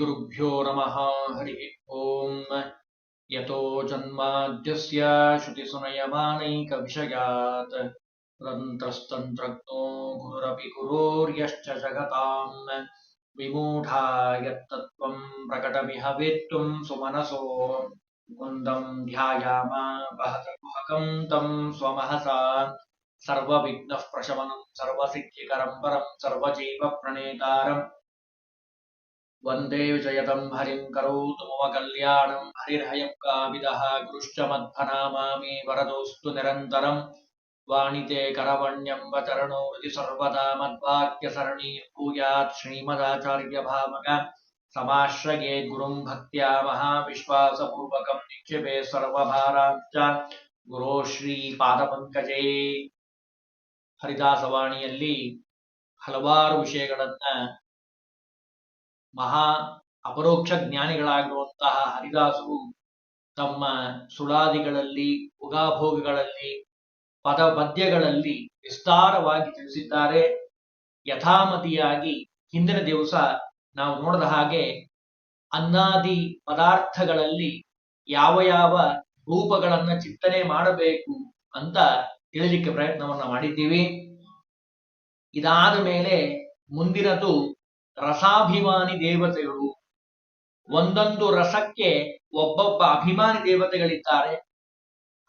श्रीगुरुभ्यो नमः, हरिः ॐ यतो जन्माद्यस्य श्रुतिसुनयमानैकविषयात् तन्त्रस्तन्त्रज्ञो गुरुरपि गुरोर्यश्च जगताम्। विमूढा यत्तत्त्वं प्रकटमिह वेत्तुं सुमनसो, मुकुन्दं ध्यायाम गुहकं स्वमहसा। सर्वविघ्नः प्रशमनं, सर्वसिद्धिकरं परं सर्वजीव प्रणेतारम् वन्दे विजयतं हरिं करोतु मम कल्याणं हरिर्हयं काविदः गुरुश्च मध्वनामामि वरदोऽस्तु निरन्तरम् वाणिते करवण्यं वचरणो हृदि सर्वदा मद्वाक्यसरणी भूयात् श्रीमदाचार्यभावक समाश्रये गुरुं भक्त्या महाविश्वासपूर्वकं निक्षिपे सर्वभाराञ्च ಗುರೋ ಶ್ರೀ ಪಾದಪಂಕಜೇ ಹರಿದಾಸವಾಣಿಯಲ್ಲಿ ಹಲವಾರು ವಿಷಯಗಳನ್ನ ಮಹಾ ಅಪರೋಕ್ಷ ಜ್ಞಾನಿಗಳಾಗಿರುವಂತಹ ಹರಿದಾಸರು ತಮ್ಮ ಸುಳಾದಿಗಳಲ್ಲಿ, ಉಗಾಭೋಗಗಳಲ್ಲಿ ಪದ ಪದ್ಯಗಳಲ್ಲಿ ವಿಸ್ತಾರವಾಗಿ ತಿಳಿಸಿದ್ದಾರೆ. ಯಥಾಮತಿಯಾಗಿ ಹಿಂದಿನ ದಿವಸ ನಾವು ನೋಡಿದ ಹಾಗೆ ಅನ್ನಾದಿ ಪದಾರ್ಥಗಳಲ್ಲಿ ಯಾವ ಯಾವ ರೂಪಗಳನ್ನ ಚಿಂತನೆ ಮಾಡಬೇಕು ಅಂತ ತಿಳಿಲಿಕ್ಕೆ ಪ್ರಯತ್ನವನ್ನ ಮಾಡಿದ್ದೀವಿ. ಇದಾದ ಮೇಲೆ ಮುಂದಿನದು ರಸಾಭಿಮಾನಿ ದೇವತೆಗಳು. ಒಂದೊಂದು ರಸಕ್ಕೆ ಒಬ್ಬೊಬ್ಬ ಅಭಿಮಾನಿ ದೇವತೆಗಳಿದ್ದಾರೆ.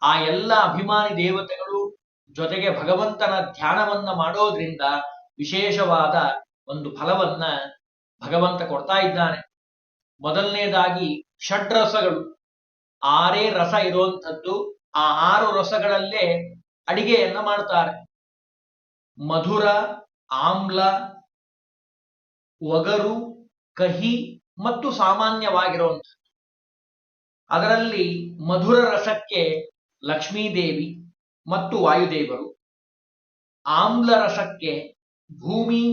ಆ ಎಲ್ಲ ಅಭಿಮಾನಿ ದೇವತೆಗಳು ಜೊತೆಗೆ ಭಗವಂತನ ಧ್ಯಾನವನ್ನ ಮಾಡೋದ್ರಿಂದ ವಿಶೇಷವಾದ ಒಂದು ಫಲವನ್ನ ಭಗವಂತ ಕೊಡ್ತಾ ಇದ್ದಾನೆ. ಮೊದಲನೇದಾಗಿ ಷಡ್ರಸಗಳು. ಆರೇ ರಸ ಇರುವಂಥದ್ದು ಆ ಆರು ರಸಗಳಲ್ಲೇ ಅಡಿಗೆಯನ್ನ ಮಾಡ್ತಾರೆ. ಮಧುರ, ಆಮ್ಲ ಒಗರು, ಕಹಿ ಮತ್ತು ಸಾಮಾನ್ಯವಾಗಿರುವಂಥದ್ದು. ಅದರಲ್ಲಿ ಮಧುರ ರಸಕ್ಕೆ ಲಕ್ಷ್ಮೀದೇವಿ ಮತ್ತು ವಾಯುದೇವರು, ಆಮ್ಲ ರಸಕ್ಕೆ ಭೂಮಿ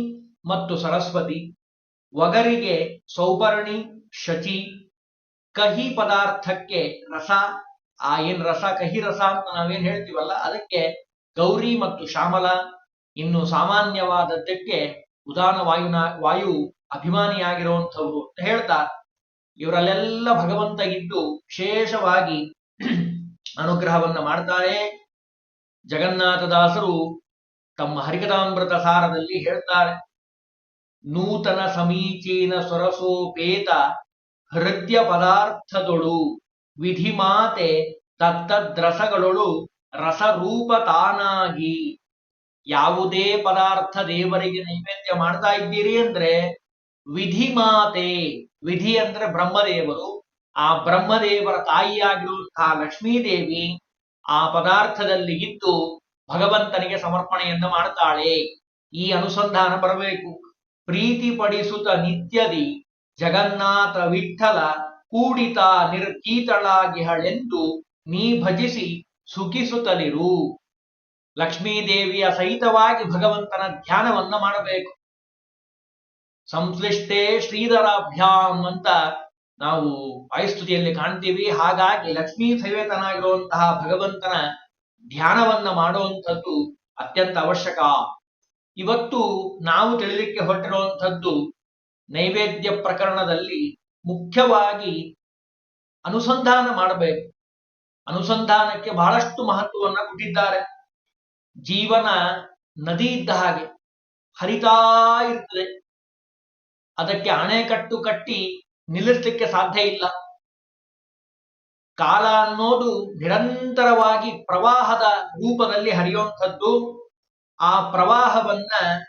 ಮತ್ತು ಸರಸ್ವತಿ, ಒಗರಿಗೆ ಸೌಪರ್ಣಿ ಶಚಿ, ಕಹಿ ಪದಾರ್ಥಕ್ಕೆ ರಸ, ಆ ಏನ್ ರಸ, ಕಹಿ ರಸ ಅಂತ ನಾವೇನ್ ಹೇಳ್ತೀವಲ್ಲ, ಅದಕ್ಕೆ ಗೌರಿ ಮತ್ತು ಶ್ಯಾಮಲ, ಇನ್ನು ಸಾಮಾನ್ಯವಾದದ್ದಕ್ಕೆ ಉದಾನ ವಾಯುನ, ವಾಯು ಅಭಿಮಾನಿಯಾಗಿರುವಂಥವ್ರು ಅಂತ ಹೇಳ್ತಾ, ಇವರಲ್ಲೆಲ್ಲ ಭಗವಂತ ಇದ್ದು ವಿಶೇಷವಾಗಿ ಅನುಗ್ರಹವನ್ನ ಮಾಡ್ತಾರೆ. ಜಗನ್ನಾಥದಾಸರು ತಮ್ಮ ಹರಿಕಥಾಮೃತ ಸಾರದಲ್ಲಿ ಹೇಳ್ತಾರೆ, ನೂತನ ಸಮೀಚೀನ ಸೊರಸೋಪೇತ ಹೃದಯ ಪದಾರ್ಥದೊಳು ವಿಧಿಮಾತೆ ತತ್ತದ್ರಸಗಳೊಳು ರಸರೂಪ ತಾನಾಗಿ ಯಾವುದೇ ಪದಾರ್ಥ ದೇವರಿಗೆ ನೈವೇದ್ಯ ಮಾಡ್ತಾ ಇದ್ದೀರಿ ಅಂದ್ರೆ ವಿಧಿ ಮಾತೆ ವಿಧಿ ಅಂದ್ರೆ ಬ್ರಹ್ಮದೇವರು. ಆ ಬ್ರಹ್ಮದೇವರ ತಾಯಿಯಾಗಿರುವಂತಹ ಲಕ್ಷ್ಮೀದೇವಿ ಆ ಪದಾರ್ಥದಲ್ಲಿ ಇದ್ದು ಭಗವಂತನಿಗೆ ಸಮರ್ಪಣೆಯನ್ನ ಮಾಡ್ತಾಳೆ. ಈ ಅನುಸಂಧಾನ ಬರಬೇಕು. ಪ್ರೀತಿ ಪಡಿಸುತ್ತ ನಿತ್ಯದಿ ಜಗನ್ನಾಥ ವಿಠಲ ಕೂಡಿತ ನಿರ್ಕೀತಳಾಗಿಹಳೆಂದು ನೀ ಭಜಿಸಿ ಸುಖಿಸುತ್ತಲಿರು. ಲಕ್ಷ್ಮೀದೇವಿಯ ಸಹಿತವಾಗಿ ಭಗವಂತನ ಧ್ಯಾನವನ್ನ ಮಾಡಬೇಕು. ಸಂಶ್ಲಿಷ್ಟೇ ಶ್ರೀಧರಾಭ್ಯಾಮ್ ಅಂತ ನಾವು ವಾಯುಸ್ತುತಿಯಲ್ಲಿ ಕಾಣ್ತೀವಿ. ಹಾಗಾಗಿ ಲಕ್ಷ್ಮೀ ಸಹಿತನಾಗಿರುವಂತಹ ಭಗವಂತನ ಧ್ಯಾನವನ್ನ ಮಾಡುವಂಥದ್ದು ಅತ್ಯಂತ ಅವಶ್ಯಕ. ಇವತ್ತು ನಾವು ತಿಳಿಲಿಕ್ಕೆ ಹೊರಟಿರುವಂಥದ್ದು ನೈವೇದ್ಯ ಪ್ರಕರಣದಲ್ಲಿ ಮುಖ್ಯವಾಗಿ ಅನುಸಂಧಾನ ಮಾಡಬೇಕು. ಅನುಸಂಧಾನಕ್ಕೆ ಬಹಳಷ್ಟು ಮಹತ್ವವನ್ನು ಕೊಟ್ಟಿದ್ದಾರೆ. ಜೀವನ ನದಿ ಇದ್ದ ಹಾಗೆ ಹರಿತಾ ಇರ್ತದೆ. ಅದಕ್ಕೆ ಅಣೆಕಟ್ಟು ಕಟ್ಟಿ ನಿಲ್ಲಿಸ್ಲಿಕ್ಕೆ ಸಾಧ್ಯ ಇಲ್ಲ. ಕಾಲ ಅನ್ನೋದು ನಿರಂತರವಾಗಿ ಪ್ರವಾಹದ ರೂಪದಲ್ಲಿ ಹರಿಯುವಂಥದ್ದು. ಆ ಪ್ರವಾಹವನ್ನ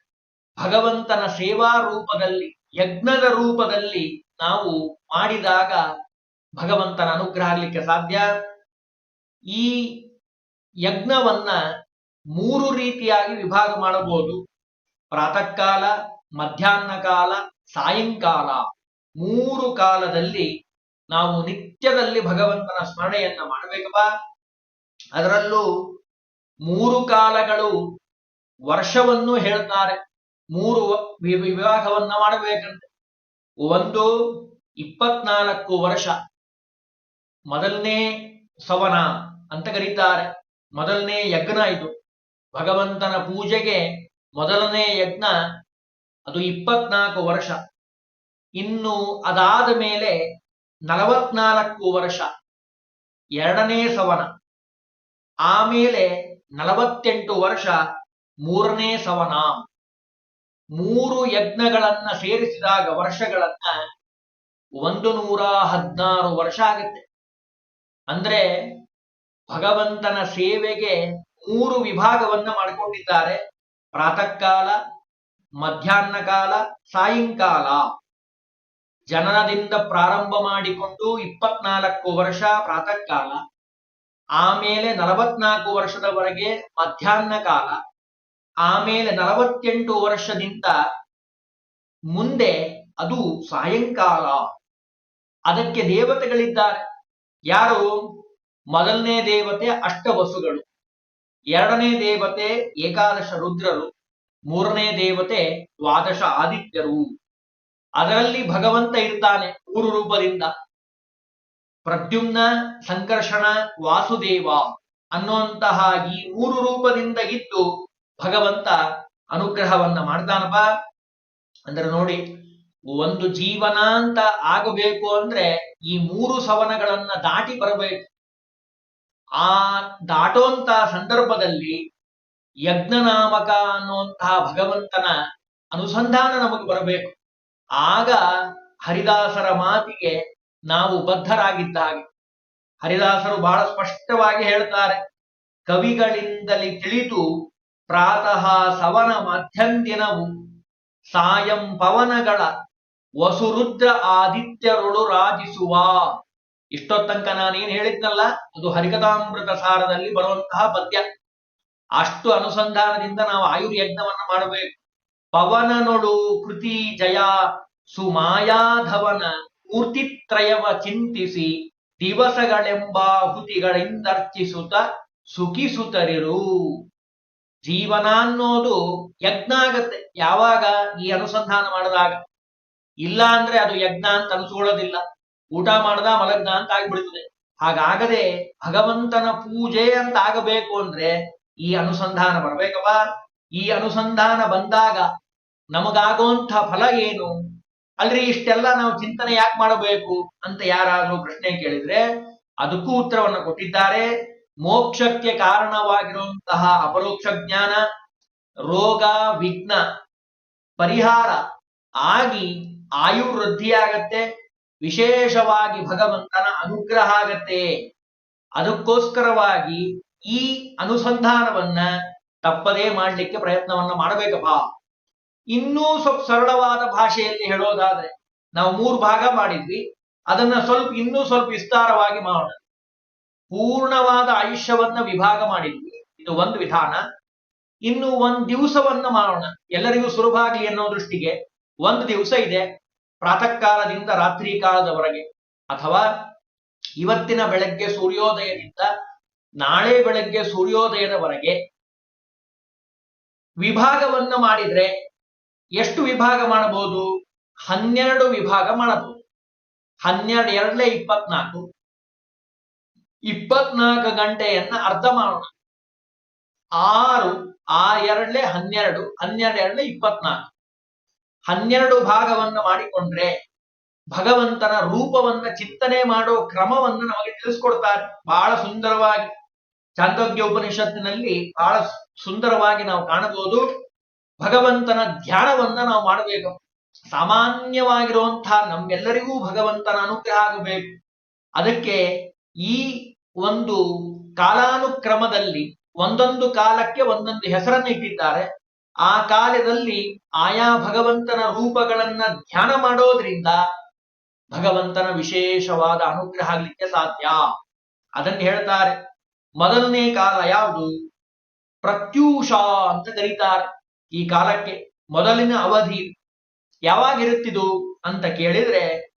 ಭಗವಂತನ ಸೇವಾ ರೂಪದಲ್ಲಿ, ಯಜ್ಞದ ರೂಪದಲ್ಲಿ ನಾವು ಮಾಡಿದಾಗ ಭಗವಂತನ ಅನುಗ್ರಹ ಆಗ್ಲಿಕ್ಕೆ ಸಾಧ್ಯ. ಈ ಯಜ್ಞವನ್ನ ಮೂರು ರೀತಿಯಾಗಿ ವಿಭಾಗ ಮಾಡಬಹುದು. ಪ್ರಾತಃ ಕಾಲ ಮಧ್ಯಾಹ್ನ ಕಾಲ, ಸಾಯಂಕಾಲ. ಮೂರು ಕಾಲದಲ್ಲಿ ನಾವು ನಿತ್ಯದಲ್ಲಿ ಭಗವಂತನ ಸ್ಮರಣೆಯನ್ನ ಮಾಡಬೇಕಪ್ಪ. ಅದರಲ್ಲೂ ಮೂರು ಕಾಲಗಳು ವರ್ಷವನ್ನು ಹೇಳ್ತಾರೆ. ಮೂರು ವಿವಾಹವನ್ನ ಮಾಡಬೇಕಂತೆ. ಒಂದು ಇಪ್ಪತ್ನಾಲ್ಕು ವರ್ಷ. ಮೊದಲನೇ ಸವನ ಅಂತ ಕರೀತಾರೆ. ಮೊದಲನೇ ಯಜ್ಞ ಇದು. ಭಗವಂತನ ಪೂಜೆಗೆ ಮೊದಲನೇ ಯಜ್ಞ ಅದು ಇಪ್ಪತ್ನಾಲ್ಕು ವರ್ಷ. ಇನ್ನು ಅದಾದ ಮೇಲೆ ನಲವತ್ನಾಲ್ಕು ವರ್ಷ, ಎರಡನೇ ಸವನ. ಆಮೇಲೆ ನಲವತ್ತೆಂಟು ವರ್ಷ, ಮೂರನೇ ಸವನ. ಮೂರು ಯಜ್ಞಗಳನ್ನ ಸೇರಿಸಿದಾಗ ವರ್ಷಗಳನ್ನ ಒಂದು ನೂರ ಹದಿನಾರು ವರ್ಷ ಆಗುತ್ತೆ. ಅಂದ್ರೆ ಭಗವಂತನ ಸೇವೆಗೆ ಮೂರು ವಿಭಾಗವನ್ನ ಮಾಡಿಕೊಂಡಿದ್ದಾರೆ. ಪ್ರಾತಃ ಕಾಲ ಮಧ್ಯಾಹ್ನ ಕಾಲ, ಸಾಯಂಕಾಲ. ಜನನದಿಂದ ಪ್ರಾರಂಭ ಮಾಡಿಕೊಂಡು ಇಪ್ಪತ್ನಾಲ್ಕು ವರ್ಷ ಪ್ರಾತಃ ಕಾಲ ಆಮೇಲೆ ನಲವತ್ನಾಲ್ಕು ವರ್ಷದವರೆಗೆ ಮಧ್ಯಾಹ್ನ ಕಾಲ. ಆಮೇಲೆ ನಲವತ್ತೆಂಟು ವರ್ಷದಿಂದ ಮುಂದೆ ಅದು ಸಾಯಂಕಾಲ. ಅದಕ್ಕೆ ದೇವತೆಗಳಿದ್ದಾರೆ. ಯಾರು? ಮೊದಲನೇ ದೇವತೆ ಅಷ್ಟವಸುಗಳು. ಎರಡನೇ ದೇವತೆ ಏಕಾದಶ ರುದ್ರರು, ಮೂರನೇ ದೇವತೆ ದ್ವಾದಶ ಆದಿತ್ಯರು. ಅದರಲ್ಲಿ ಭಗವಂತ ಇರ್ತಾನೆ ಮೂರು ರೂಪದಿಂದ. ಪ್ರದ್ಯುಮ್ನ, ಸಂಕರ್ಷಣ, ವಾಸುದೇವ ಅನ್ನುವಂತಹ ಈ ಮೂರು ರೂಪದಿಂದ ಇದ್ದು ಭಗವಂತ ಅನುಗ್ರಹವನ್ನ ಮಾಡ್ತಾನಪ್ಪ. ಅಂದ್ರೆ ನೋಡಿ, ಒಂದು ಜೀವನ ಅಂತ ಆಗಬೇಕು ಅಂದ್ರೆ ಈ ಮೂರು ಸವನಗಳನ್ನ ದಾಟಿ ಬರಬೇಕು. ಆ ದಾಟೋಂಥ ಸಂದರ್ಭದಲ್ಲಿ ಯಜ್ಞನಾಮಕ ಅನ್ನುವಂತಹ ಭಗವಂತನ ಅನುಸಂಧಾನ ನಮಗೆ ಬರಬೇಕು. ಆಗ ಹರಿದಾಸರ ಮಾತಿಗೆ ನಾವು ಬದ್ಧರಾಗಿದ್ದ ಹಾಗೆ. ಹರಿದಾಸರು ಬಹಳ ಸ್ಪಷ್ಟವಾಗಿ ಹೇಳ್ತಾರೆ, ಕವಿಗಳಿಂದಲೇ ತಿಳಿದು ಪ್ರಾತಃ ಸವನ ಮಧ್ಯಂದಿನವು ಸಾಯಂ ಪವನಗಳ ವಸುರುದ್ರ ಆದಿತ್ಯರುಳು ರಾಜಿಸುವ ಇಷ್ಟೊತ್ತಂಕ ನಾನೇನ್ ಹೇಳಿದ್ನಲ್ಲ, ಅದು ಹರಿಕಥಾಮೃತ ಸಾರದಲ್ಲಿ ಬರುವಂತಹ ಪದ್ಯ. ಅಷ್ಟು ಅನುಸಂಧಾನದಿಂದ ನಾವು ಆಯುರ್ಯಜ್ಞವನ್ನ ಮಾಡಬೇಕು. ಪವನನೊಳು ಕೃತಿ ಜಯ ಸುಮಾಯಾಧವನ ಮೂರ್ತಿತ್ರಯವ ಚಿಂತಿಸಿ ದಿವಸಗಳೆಂಬಾಹುತಿಗಳಿಂದರ್ಚಿಸುತ್ತ ಸುಖಿಸುತ್ತರಿರು. ಜೀವನ ಅನ್ನೋದು ಯಜ್ಞ ಆಗತ್ತೆ. ಯಾವಾಗ ಈ ಅನುಸಂಧಾನ ಮಾಡಿದಾಗ? ಇಲ್ಲ ಅಂದ್ರೆ ಅದು ಯಜ್ಞ ಅಂತ ಅನ್ಸ್ಕೊಳ್ಳೋದಿಲ್ಲ. ಊಟ ಮಾಡ್ದ ಮಲಗ್ನ ಅಂತ ಆಗ್ಬಿಡ್ತದೆ. ಹಾಗಾಗದೆ ಭಗವಂತನ ಪೂಜೆ ಅಂತ ಆಗಬೇಕು ಅಂದ್ರೆ ಈ ಅನುಸಂಧಾನ ಬರ್ಬೇಕಪ್ಪ ಈ ಅನುಸಂಧಾನ ಬಂದಾಗ ನಮಗಾಗುವಂಥ ಫಲ ಏನು? ಅಲ್ರಿ ಇಷ್ಟೆಲ್ಲ ನಾವು ಚಿಂತನೆ ಯಾಕೆ ಮಾಡಬೇಕು ಅಂತ ಯಾರಾದ್ರೂ ಪ್ರಶ್ನೆ ಕೇಳಿದ್ರೆ ಅದಕ್ಕೂ ಉತ್ತರವನ್ನು ಕೊಟ್ಟಿದ್ದಾರೆ. ಮೋಕ್ಷಕ್ಕೆ ಕಾರಣವಾಗಿರುವಂತಹ ಅಪರೋಕ್ಷ ಜ್ಞಾನ, ರೋಗ, ವಿಘ್ನ, ಪರಿಹಾರ ಆಗಿ ಆಯು ವೃದ್ಧಿಯಾಗತ್ತೆ. ವಿಶೇಷವಾಗಿ ಭಗವಂತನ ಅನುಗ್ರಹ ಆಗತ್ತೆ. ಅದಕ್ಕೋಸ್ಕರವಾಗಿ ಈ ಅನುಸಂಧಾನವನ್ನ ತಪ್ಪದೇ ಮಾಡ್ಲಿಕ್ಕೆ ಪ್ರಯತ್ನವನ್ನ ಮಾಡಬೇಕಪ್ಪ. ಇನ್ನೂ ಸ್ವಲ್ಪ ಸರಳವಾದ ಭಾಷೆಯಲ್ಲಿ ಹೇಳೋದಾದ್ರೆ, ನಾವು ಮೂರು ಭಾಗ ಮಾಡಿದ್ವಿ. ಅದನ್ನ ಸ್ವಲ್ಪ, ಇನ್ನೂ ಸ್ವಲ್ಪ ವಿಸ್ತಾರವಾಗಿ ಮಾಡೋಣ. ಪೂರ್ಣವಾದ ಆಯುಷ್ಯವನ್ನ ವಿಭಾಗ ಮಾಡಿದ್ವಿ. ಇದು ಒಂದು ವಿಧಾನ. ಇನ್ನು ಒಂದ್ ದಿವಸವನ್ನ ಮಾಡೋಣ. ಎಲ್ಲರಿಗೂ ಸುಲಭ ಆಗ್ಲಿ ಅನ್ನೋ ದೃಷ್ಟಿಗೆ ಒಂದು ದಿವಸ ಇದೆ. ಪ್ರಾತಃ ಕಾಲದಿಂದ ರಾತ್ರಿ ಕಾಲದವರೆಗೆ. ಅಥವಾ ಇವತ್ತಿನ ಬೆಳಗ್ಗೆ ಸೂರ್ಯೋದಯದಿಂದ ನಾಳೆ ಬೆಳಗ್ಗೆ ಸೂರ್ಯೋದಯದವರೆಗೆ ವಿಭಾಗವನ್ನು ಮಾಡಿದ್ರೆ ಎಷ್ಟು ವಿಭಾಗ ಮಾಡಬಹುದು? ಹನ್ನೆರಡು ವಿಭಾಗ ಮಾಡಬಹುದು. ಹನ್ನೆರಡು, ಎರಡಲೇ ಇಪ್ಪತ್ನಾಲ್ಕು. ಇಪ್ಪತ್ನಾಲ್ಕು ಗಂಟೆಯನ್ನ ಅರ್ಧ ಮಾಡೋಣ. ಆರು ಆ ಎರಡಲೇ ಹನ್ನೆರಡು ಹನ್ನೆರಡು, ಎರಡಲೇ ಇಪ್ಪತ್ನಾಲ್ಕು. ಹನ್ನೆರಡು ಭಾಗವನ್ನ ಮಾಡಿಕೊಂಡ್ರೆ ಭಗವಂತನ ರೂಪವನ್ನ ಚಿಂತನೆ ಮಾಡೋ ಕ್ರಮವನ್ನ ನಮಗೆ ತಿಳಿಸ್ಕೊಡ್ತಾರೆ. ಬಹಳ ಸುಂದರವಾಗಿ ಚಾಂದೋಗ್ಯ ಉಪನಿಷತ್ತಿನಲ್ಲಿ ಬಹಳ ಸುಂದರವಾಗಿ ನಾವು ಕಾಣಬಹುದು. ಭಗವಂತನ ಧ್ಯಾನವನ್ನ ನಾವು ಮಾಡಬೇಕು. ಸಾಮಾನ್ಯವಾಗಿರುವಂತಹ ನಮ್ಮೆಲ್ಲರಿಗೂ ಭಗವಂತನ ಅನುಗ್ರಹ ಆಗಬೇಕು. ಅದಕ್ಕೆ ಈ ಒಂದು ಕಾಲಾನುಕ್ರಮದಲ್ಲಿ ಒಂದೊಂದು ಕಾಲಕ್ಕೆ ಒಂದೊಂದು ಹೆಸರನ್ನು ಇಟ್ಟಿದ್ದಾರೆ. ಆ ಕಾಲದಲ್ಲಿ ಆಯಾ ಭಗವಂತನ ರೂಪಗಳನ್ನ ಧ್ಯಾನ ಮಾಡೋದ್ರಿಂದ ಭಗವಂತನ ವಿಶೇಷವಾದ ಅನುಗ್ರಹ ಆಗ್ಲಿಕ್ಕೆ ಸಾಧ್ಯ. ಅದನ್ನು ಹೇಳ್ತಾರೆ. ಮೊದಲನೇ ಕಾಲ ಯಾವುದು? ಪ್ರತ್ಯೂಷ ಅಂತ ಕರೀತಾರೆ ಈ ಕಾಲಕ್ಕೆ. ಮೊದಲಿನ ಅವಧಿ ಯಾವಾಗಿರುತ್ತಿದು ಅಂತ ಕೇಳಿದ್ರೆ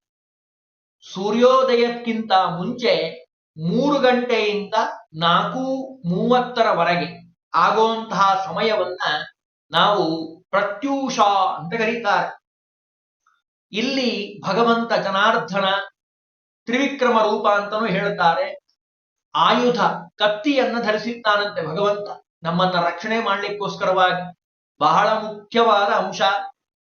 ಸೂರ್ಯೋದಯಕ್ಕಿಂತ ಮುಂಚೆ ಮೂರು ಗಂಟೆಯಿಂದ ನಾಲ್ಕು ಮೂವತ್ತರವರೆಗೆ ಆಗುವಂತಹ ಸಮಯವನ್ನ ನಾವು ಪ್ರತ್ಯೂಷ ಅಂತ ಕರೀತಾರೆ. ಇಲ್ಲಿ ಭಗವಂತ ಜನಾರ್ದನ ತ್ರಿವಿಕ್ರಮ ರೂಪ ಅಂತಾನೂ ಹೇಳ್ತಾರೆ. ಆಯುಧ ಕತ್ತಿಯನ್ನ ಧರಿಸಿದ್ದಾನಂತೆ ಭಗವಂತ. ನಮ್ಮನ್ನ ರಕ್ಷಣೆ ಮಾಡ್ಲಿಕ್ಕೋಸ್ಕರವಾಗಿ ಬಹಳ ಮುಖ್ಯವಾದ ಅಂಶ.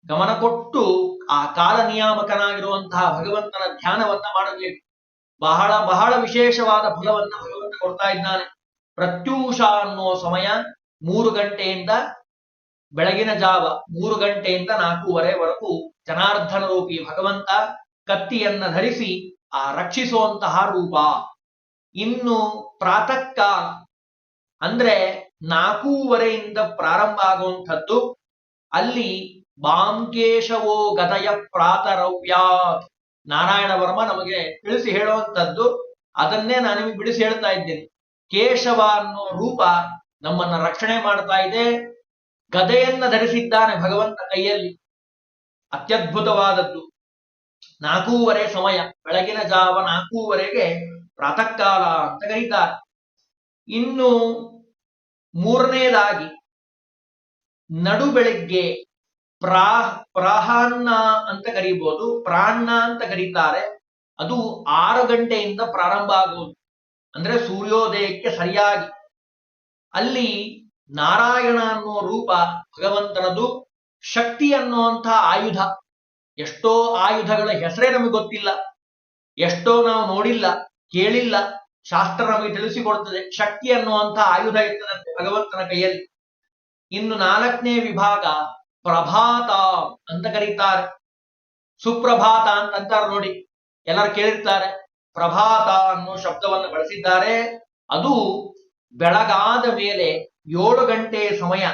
ಗಮನ ಕೊಟ್ಟು ಆ ಕಾಲ ನಿಯಾಮಕನಾಗಿರುವಂತಹ ಭಗವಂತನ ಧ್ಯಾನವನ್ನ ಮಾಡಬೇಕು. ಬಹಳ ಬಹಳ ವಿಶೇಷವಾದ ಫಲವನ್ನ ಭಗವಂತ ಕೊಡ್ತಾ ಇದ್ದಾನೆ. ಪ್ರತ್ಯೂಷ ಅನ್ನೋ ಸಮಯ ಮೂರು ಗಂಟೆಯಿಂದ ಬೆಳಗಿನ ಜಾವ ಮೂರು ಗಂಟೆಯಿಂದ ನಾಲ್ಕೂವರೆವರೆಗೂ ಜನಾರ್ಧನ ರೂಪಿ ಭಗವಂತ ಕತ್ತಿಯನ್ನ ಧರಿಸಿ ಆ ರಕ್ಷಿಸುವಂತಹ ರೂಪ. ಇನ್ನು ಪ್ರಾತಃ ಕಾಲ ಅಂದ್ರೆ ನಾಲ್ಕೂವರೆಯಿಂದ ಪ್ರಾರಂಭ ಆಗುವಂಥದ್ದು ಅಲ್ಲಿ ಬಾಂಕೇಶವೋ ಗದಯ ಪ್ರಾತರವ್ಯಾ ನಾರಾಯಣ ವರ್ಮ ನಮಗೆ ತಿಳಿಸಿ ಹೇಳುವಂತದ್ದು ಅದನ್ನೇ ನಾನು ನಿಮಗೆ ಬಿಡಿಸಿ ಹೇಳ್ತಾ ಇದ್ದೇನೆ. ಕೇಶವ ಅನ್ನೋ ರೂಪ ನಮ್ಮನ್ನ ರಕ್ಷಣೆ ಮಾಡ್ತಾ ಇದೆ ಗದೆಯನ್ನ ಧರಿಸಿದ್ದಾನೆ ಭಗವಂತ ಕೈಯಲ್ಲಿ. ಅತ್ಯದ್ಭುತವಾದದ್ದು. ನಾಲ್ಕೂವರೆ ಸಮಯ, ಬೆಳಗಿನ ಜಾವ ನಾಲ್ಕೂವರೆಗೆ ಪ್ರಾತಃ ಕಾಲ ಅಂತ ಕರೀತಾರೆ. ಇನ್ನು ಮೂರನೇದಾಗಿ, ನಡು ಬೆಳಿಗ್ಗೆ ಪ್ರಾ ಪ್ರಾಹಾನ್ನ ಅಂತ ಕರೀಬಹುದು ಪ್ರಾಣ ಅಂತ ಕರೀತಾರೆ. ಅದು ಆರು ಗಂಟೆಯಿಂದ ಪ್ರಾರಂಭ ಆಗುವುದು. ಅಂದ್ರೆ ಸೂರ್ಯೋದಯಕ್ಕೆ ಸರಿಯಾಗಿ. ಅಲ್ಲಿ ನಾರಾಯಣ ಅನ್ನೋ ರೂಪ ಭಗವಂತನದು, ಶಕ್ತಿ ಅನ್ನುವಂಥ ಆಯುಧ. ಎಷ್ಟೋ ಆಯುಧಗಳ ಹೆಸರೇ ನಮಗೆ ಗೊತ್ತಿಲ್ಲ. ಎಷ್ಟೋ ನಾವು ನೋಡಿಲ್ಲ, ಕೇಳಿಲ್ಲ, ಶಾಸ್ತ್ರ ನಮಗೆ ತಿಳಿಸಿಕೊಡ್ತದೆ. ಶಕ್ತಿ ಅನ್ನುವಂಥ ಆಯುಧ ಇರ್ತದಂತೆ ಭಗವಂತನ ಕೈಯಲ್ಲಿ. ಇನ್ನು ನಾಲ್ಕನೇ ವಿಭಾಗ ಪ್ರಭಾತ ಅಂತ ಕರೀತಾರೆ. ಸುಪ್ರಭಾತ ಅಂತ ಅಂತಾರೆ ನೋಡಿ. ಎಲ್ಲರೂ ಕೇಳಿರ್ತಾರೆ. ಪ್ರಭಾತ ಅನ್ನೋ ಶಬ್ದವನ್ನು ಬಳಸಿದ್ದಾರೆ. ಅದು ಬೆಳಗಾದ ಮೇಲೆ ಏಳು ಗಂಟೆ ಸಮಯ,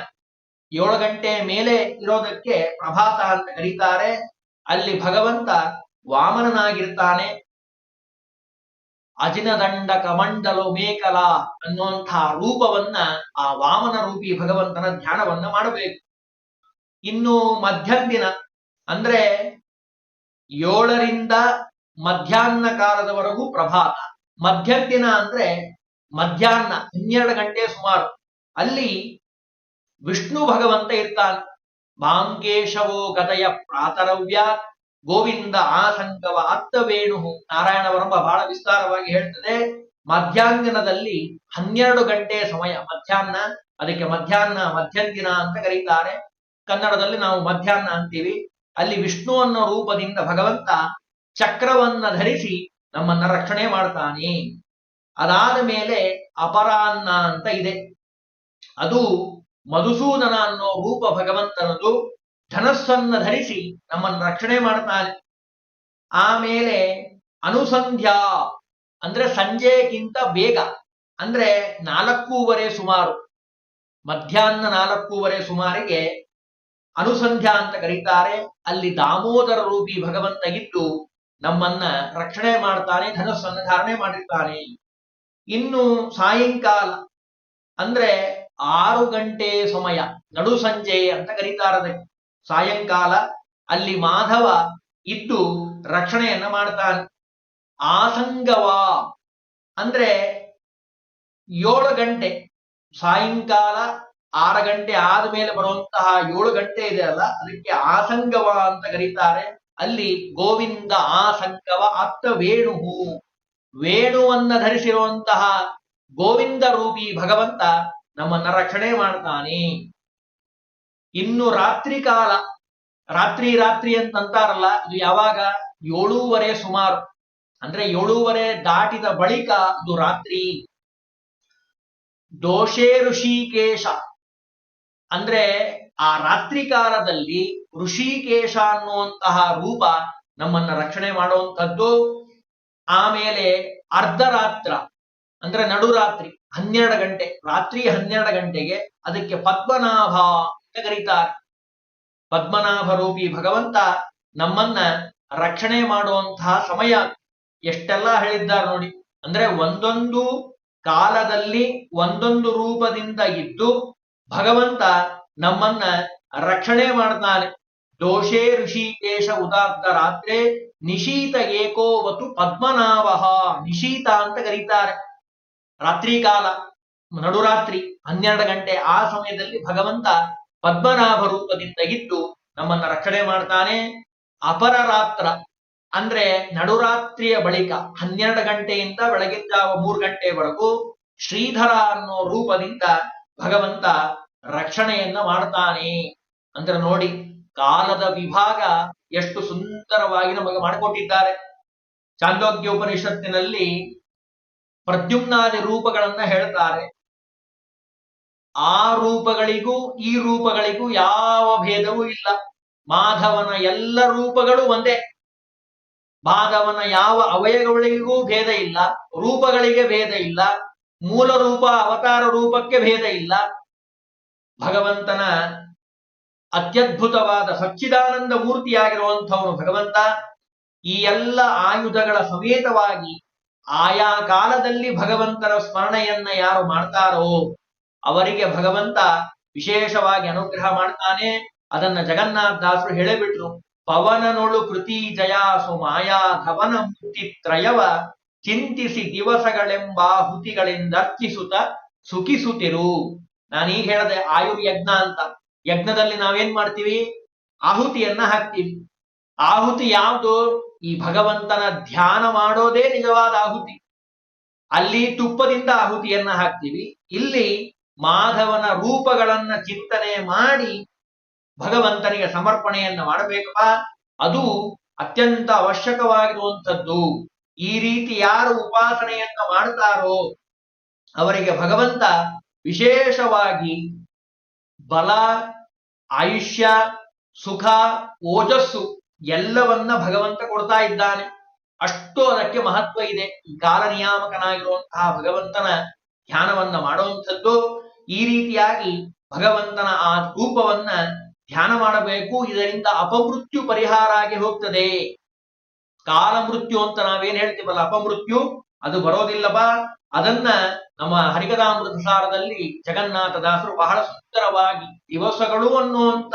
ಏಳು ಗಂಟೆ ಮೇಲೆ ಇರೋದಕ್ಕೆ ಪ್ರಭಾತ ಅಂತ ಕರೀತಾರೆ. ಅಲ್ಲಿ ಭಗವಂತ ವಾಮನನಾಗಿರ್ತಾನೆ. ಅಜಿನದಂಡ ಕಮಂಡಲು ಮೇಕಲ ಅನ್ನುವಂತಹ ರೂಪವನ್ನ ಆ ವಾಮನ ರೂಪಿ ಭಗವಂತನ ಧ್ಯಾನವನ್ನ ಮಾಡಬೇಕು. ಇನ್ನು ಮಧ್ಯಂದಿನ ಅಂದ್ರೆ ಏಳರಿಂದ ಮಧ್ಯಾಹ್ನ ಕಾಲದವರೆಗೂ ಪ್ರಭಾತ. ಮಧ್ಯಂದಿನ ಅಂದ್ರೆ ಮಧ್ಯಾಹ್ನ ಹನ್ನೆರಡು ಗಂಟೆ ಸುಮಾರು. ಅಲ್ಲಿ ವಿಷ್ಣು ಭಗವಂತ ಇರ್ತಾನೆ. ಮಾಂಕೇಶವೋ ಗದಯ ಪ್ರಾತರವ್ಯ, ಗೋವಿಂದ ಅತ್ತ ವೇಣು ನಾರಾಯಣ ವರ್ಮ ಬಹಳ ವಿಸ್ತಾರವಾಗಿ ಹೇಳ್ತದೆ. ಮಧ್ಯಾಹ್ನದಲ್ಲಿ ಹನ್ನೆರಡು ಗಂಟೆ ಸಮಯ, ಮಧ್ಯಾಹ್ನ, ಅದಕ್ಕೆ ಮಧ್ಯಾಹ್ನ ಮಧ್ಯಂದಿನ ಅಂತ ಕರೀತಾರೆ. ಕನ್ನಡದಲ್ಲಿ ನಾವು ಮಧ್ಯಾಹ್ನ ಅಂತೀವಿ. ಅಲ್ಲಿ ವಿಷ್ಣು ಅನ್ನೋ ರೂಪದಿಂದ ಭಗವಂತ ಚಕ್ರವನ್ನ ಧರಿಸಿ ನಮ್ಮನ್ನ ರಕ್ಷಣೆ ಮಾಡ್ತಾನೆ. ಅದಾದ ಮೇಲೆ ಅಪರಾನ್ನ ಅಂತ ಇದೆ. ಅದು ಮಧುಸೂದನ ಅನ್ನೋ ರೂಪ ಭಗವಂತನದು ಧನಸ್ಸನ್ನ ಧರಿಸಿ ನಮ್ಮನ್ನು ರಕ್ಷಣೆ ಮಾಡ್ತಾನೆ ಆಮೇಲೆ ಅನುಸಂಧ್ಯಾ ಅಂದ್ರೆ ಸಂಜೆಗಿಂತ ಬೇಗ, ಅಂದ್ರೆ ನಾಲ್ಕೂವರೆ ಸುಮಾರು, ಮಧ್ಯಾಹ್ನ ನಾಲ್ಕೂವರೆ ಸುಮಾರಿಗೆ ಅನುಸಂಧ್ಯಾ ಅಂತ ಕರೀತಾರೆ. ಅಲ್ಲಿ ದಾಮೋದರ ರೂಪಿ ಭಗವಂತ ಇದ್ದು ನಮ್ಮನ್ನ ರಕ್ಷಣೆ ಮಾಡ್ತಾನೆ, ಧನಸ್ಸನ್ನು ಧಾರಣೆ ಮಾಡಿರ್ತಾನೆ. ಇನ್ನು ಸಾಯಂಕಾಲ ಅಂದ್ರೆ ಆರು ಗಂಟೆ ಸಮಯ, ನಡು ಸಂಜೆ ಅಂತ ಕರೀತಾರದೆ. ಸಾಯಂಕಾಲ ಅಲ್ಲಿ ಮಾಧವ ಇದ್ದು ರಕ್ಷಣೆಯನ್ನ ಮಾಡ್ತಾನೆ. ಆಸಂಗವ ಅಂದ್ರೆ ಏಳು ಗಂಟೆ, ಸಾಯಂಕಾಲ ಆರು ಗಂಟೆ ಆದ್ಮೇಲೆ ಬರುವಂತಹ ಏಳು ಗಂಟೆ ಇದೆ ಅಲ್ಲ, ಅದಕ್ಕೆ ಆಸಂಗವ ಅಂತ ಕರೀತಾರೆ. ಅಲ್ಲಿ ಗೋವಿಂದ ಆಸಂಗವ ಅತ್ತ ವೇಣು. ವೇಣುವನ್ನ ಧರಿಸಿರುವಂತಹ ಗೋವಿಂದ ರೂಪಿ ಭಗವಂತ ನಮ್ಮನ್ನ ರಕ್ಷಣೆ ಮಾಡ್ತಾನೆ. ಇನ್ನು ರಾತ್ರಿ ಕಾಲ, ರಾತ್ರಿ ರಾತ್ರಿ ಅಂತಂತಾರಲ್ಲ ಅದು ಯಾವಾಗ? ಏಳೂವರೆ ಸುಮಾರು. ಅಂದ್ರೆ ಏಳೂವರೆ ದಾಟಿದ ಬಳಿಕ ಅದು ರಾತ್ರಿ. ದೋಷೇ ಋಷಿಕೇಶ. ಅಂದ್ರೆ ಆ ರಾತ್ರಿ ಕಾಲದಲ್ಲಿ ಋಷಿಕೇಶ ಅನ್ನುವಂತಹ ರೂಪ ನಮ್ಮನ್ನ ರಕ್ಷಣೆ ಮಾಡುವಂಥದ್ದು. ಆಮೇಲೆ ಅರ್ಧರಾತ್ರ. ಅಂದ್ರೆ ನಡುರಾತ್ರಿ, ಹನ್ನೆರಡು ಗಂಟೆ, ರಾತ್ರಿ ಹನ್ನೆರಡು ಗಂಟೆಗೆ ಅದಕ್ಕೆ ಪದ್ಮನಾಭ ಅಂತ ಕರೀತಾರೆ. ಪದ್ಮನಾಭ ರೂಪಿ ಭಗವಂತ ನಮ್ಮನ್ನ ರಕ್ಷಣೆ ಮಾಡುವಂತಹ ಸಮಯ ಎಷ್ಟೆಲ್ಲ ಹೇಳಿದ್ದಾರೆ ನೋಡಿ. ಅಂದ್ರೆ ಒಂದೊಂದು ಕಾಲದಲ್ಲಿ ಒಂದೊಂದು ರೂಪದಿಂದ ಇದ್ದು ಭಗವಂತ ನಮ್ಮನ್ನ ರಕ್ಷಣೆ ಮಾಡ್ತಾನೆ. ದೋಷೇ ಋಷಿಕೇಶ ಉದಾರ್ಥ ರಾತ್ರೆ ನಿಶೀತ ಏಕೋವತು ಪದ್ಮನಾಭ ನಿಶೀತ ಅಂತ ಕರೀತಾರೆ. ರಾತ್ರಿ ಕಾಲ ನಡುರಾತ್ರಿ ಹನ್ನೆರಡು ಗಂಟೆ ಆ ಸಮಯದಲ್ಲಿ ಭಗವಂತ ಪದ್ಮನಾಭ ರೂಪದಿಂದ ಇದ್ದು ನಮ್ಮನ್ನ ರಕ್ಷಣೆ ಮಾಡ್ತಾನೆ. ಅಪರ ರಾತ್ರ ಅಂದ್ರೆ ನಡುರಾತ್ರಿಯ ಬಳಿಕ ಹನ್ನೆರಡು ಗಂಟೆಯಿಂದ ಬೆಳಗಿನ ಜಾವ ಮೂರು ಗಂಟೆವರೆಗೂ ಶ್ರೀಧರ ಅನ್ನೋ ರೂಪದಿಂದ ಭಗವಂತ ರಕ್ಷಣೆಯನ್ನ ಮಾಡ್ತಾನೆ. ಅಂದ್ರೆ ನೋಡಿ, ಕಾಲದ ವಿಭಾಗ ಎಷ್ಟು ಸುಂದರವಾಗಿ ನಮಗೆ ಮಾಡಿಕೊಟ್ಟಿದ್ದಾರೆ. ಚಾಂದೋಗ್ಯ ಉಪನಿಷತ್ತಿನಲ್ಲಿ ಪ್ರದ್ಯುಮ್ನಾದಿ ರೂಪಗಳನ್ನ ಹೇಳ್ತಾರೆ. ಆ ರೂಪಗಳಿಗೂ, ಈ ರೂಪಗಳಿಗೂ ಯಾವ ಭೇದವೂ ಇಲ್ಲ. ಮಾಧವನ ಎಲ್ಲ ರೂಪಗಳು ಒಂದೇ. ಮಾಧವನ ಯಾವ ಅವಯಗಳಿಗೂ ಭೇದ ಇಲ್ಲ, ರೂಪಗಳಿಗೆ ಭೇದ ಇಲ್ಲ, ಮೂಲ ರೂಪ, ಅವತಾರ ರೂಪಕ್ಕೆ ಭೇದ ಇಲ್ಲ. ಭಗವಂತನ ಅತ್ಯದ್ಭುತವಾದ ಸಚ್ಚಿದಾನಂದ ಮೂರ್ತಿಯಾಗಿರುವಂಥವನು ಭಗವಂತ, ಈ ಎಲ್ಲ ಆಯುಧಗಳ ಸಮೇತವಾಗಿ ಆಯಾ ಕಾಲದಲ್ಲಿ ಭಗವಂತನ ಸ್ಮರಣೆಯನ್ನ ಯಾರು ಮಾಡ್ತಾರೋ ಅವರಿಗೆ ಭಗವಂತ ವಿಶೇಷವಾಗಿ ಅನುಗ್ರಹ ಮಾಡ್ತಾನೆ. ಅದನ್ನ ಜಗನ್ನಾಥ ದಾಸರು ಹೇಳಿಬಿಟ್ರು. ಪವನನೊಳು ಕೃತಿ ಜಯಾಸು ಮಾಯಾ ಧವನ ಮೂರ್ತಿ ತ್ರಯವ ಚಿಂತಿಸಿ ದಿವಸಗಳೆಂಬ ಹುತಿಗಳಿಂದ ಅರ್ಚಿಸುತ್ತ ಸುಖಿಸುತ್ತಿರು. ನಾನೀಗ ಹೇಳದೆ ಆಯುರ್ಯಜ್ಞ ಅಂತ. ಯಜ್ಞದಲ್ಲಿ ನಾವೇನ್ ಮಾಡ್ತೀವಿ? ಆಹುತಿಯನ್ನ ಹಾಕ್ತೀವಿ. ಆಹುತಿ ಯಾವುದು? ಈ ಭಗವಂತನ ಧ್ಯಾನ ಮಾಡೋದೇ ನಿಜವಾದ ಆಹುತಿ. ಅಲ್ಲಿ ತುಪ್ಪದಿಂದ ಆಹುತಿಯನ್ನ ಹಾಕ್ತೀವಿ. ಇಲ್ಲಿ ಮಾಧವನ ರೂಪಗಳನ್ನ ಚಿಂತನೆ ಮಾಡಿ ಭಗವಂತನಿಗೆ ಸಮರ್ಪಣೆಯನ್ನ ಮಾಡಬೇಕಪ್ಪ ಅದು ಅತ್ಯಂತ ಅವಶ್ಯಕವಾಗಿರುವಂಥದ್ದು. ಈ ರೀತಿ ಯಾರು ಉಪಾಸನೆಯನ್ನ ಮಾಡ್ತಾರೋ ಅವರಿಗೆ ಭಗವಂತ ವಿಶೇಷವಾಗಿ ಬಲ, ಆಯುಷ್ಯ, ಸುಖ, ಓಜಸ್ಸು ಎಲ್ಲವನ್ನ ಭಗವಂತ ಕೊಡ್ತಾ ಇದ್ದಾನೆ. ಅಷ್ಟು ಅದಕ್ಕೆ ಮಹತ್ವ ಇದೆ. ಈ ಕಾಲ ನಿಯಾಮಕನಾಗಿರುವಂತಹ ಭಗವಂತನ ಧ್ಯಾನವನ್ನ ಮಾಡುವಂಥದ್ದು ಈ ರೀತಿಯಾಗಿ ಭಗವಂತನ ಆ ರೂಪವನ್ನ ಧ್ಯಾನ ಮಾಡಬೇಕು. ಇದರಿಂದ ಅಪಮೃತ್ಯು ಪರಿಹಾರ ಆಗಿ ಹೋಗ್ತದೆ. ಕಾಲ ಮೃತ್ಯು ಅಂತ ನಾವೇನ್ ಹೇಳ್ತೀವಲ್ಲ, ಅಪಮೃತ್ಯು? ಅದು ಬರೋದಿಲ್ಲಪ್ಪ. ಅದನ್ನ ನಮ್ಮ ಹರಿಕಥಾಮೃತ ಸಾರದಲ್ಲಿ ಜಗನ್ನಾಥ ದಾಸರು ಬಹಳ ಸುಂದರವಾಗಿ ದಿವಸಗಳು ಅನ್ನುವಂತ